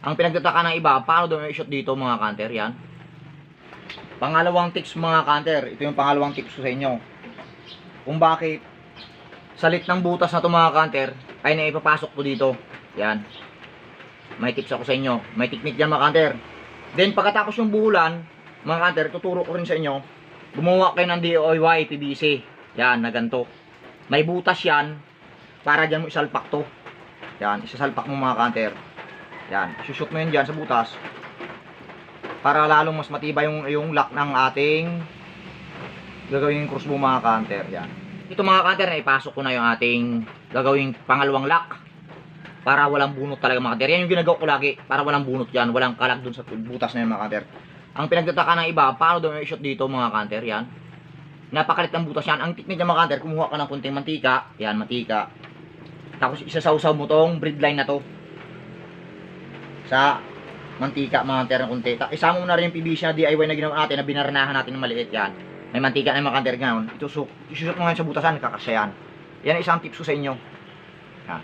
Ang pinagtataka ng iba, paano daw may shot dito mga counter? Yan. Pangalawang tips mga counter. Ito yung pangalawang tips ko sa inyo. Kung bakit salit ng butas na to mga counter ay naipapasok ko dito. Yan. May tips ako sa inyo. May technique yan mga counter. Then pagkatapos yung buhulan, mga counter, tuturo ko rin sa inyo. Gumawa kayo ng DIY PVC. Yan, na ganito. May butas yan para dyan mo isalpak to. Yan, isasalpak mo mga counter. Yan, isushoot mo yun dyan sa butas. Para lalong mas matibay yung, yung lock ng ating gagawing crossbow mga counter. Yan. Ito mga counter, ipasok ko na yung ating gagawing pangalawang lock. Para walang bunot talaga mga counter. Yan yung ginagawa ko lagi. Para walang bunot yan. Walang kalag dun sa butas na yun mga counter. Ang pinagtataka ng iba, paano daw may shot dito mga counter? Yan. Napakalit ng butas yan. Ang technique ng mga counter, kumuha ka ng kunting mantika. Yan, mantika. Tapos isasawsaw mo tong breadline na to. Sa mantika mga ng kunti. Isama mo na rin yung na DIY na ginawa natin na binaranahan natin ng maliit yan. May mantika na yung mga ngayon. Itusok, isusok mo ngayon sa butasan, kakasya yan. Ang isang tips ko sa inyo. Yan.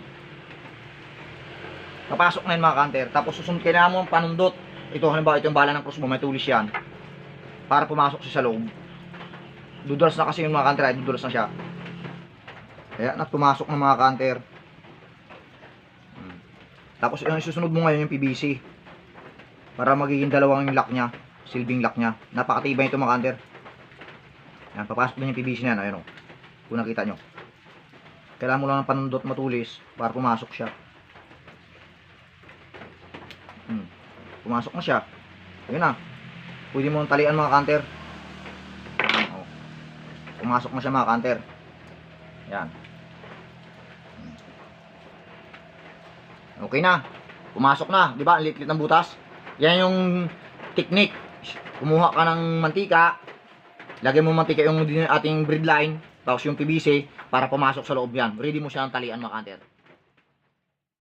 Papasok na yun mga counter. Tapos susunod kailangan mo ang panundot. Ito halimbawa ito yung bala ng cross mo, may tulis yan. Para pumasok siya sa loob. Dudulas na kasi yung mga counter, ay dudulas na siya. Kaya na pumasok ng mga counter. Tapos yung susunod mo ngayon yung PVC. Para magiging dalawang yung lock niya. Silbing lock niya. Napakatibay ito mga counter. Yan, papasok din yung PVC niya. Ayun o. Kung nakita nyo. Kailangan mo lang ng panundot matulis para pumasok siya. Hmm. Pumasok na siya. Ayun na. Pwede mo talian mga. Yan, oh. Pumasok na siya mga counter. Yan. Okay na. Pumasok na. Di ba? Ang liit-liit ng butas. Yan yung technique. Kumuha ka ng mantika. Lagay mo mantika yung ating breadline. Tapos yung PVC para pumasok sa loob yan. Ready mo siya ng talian mga counter.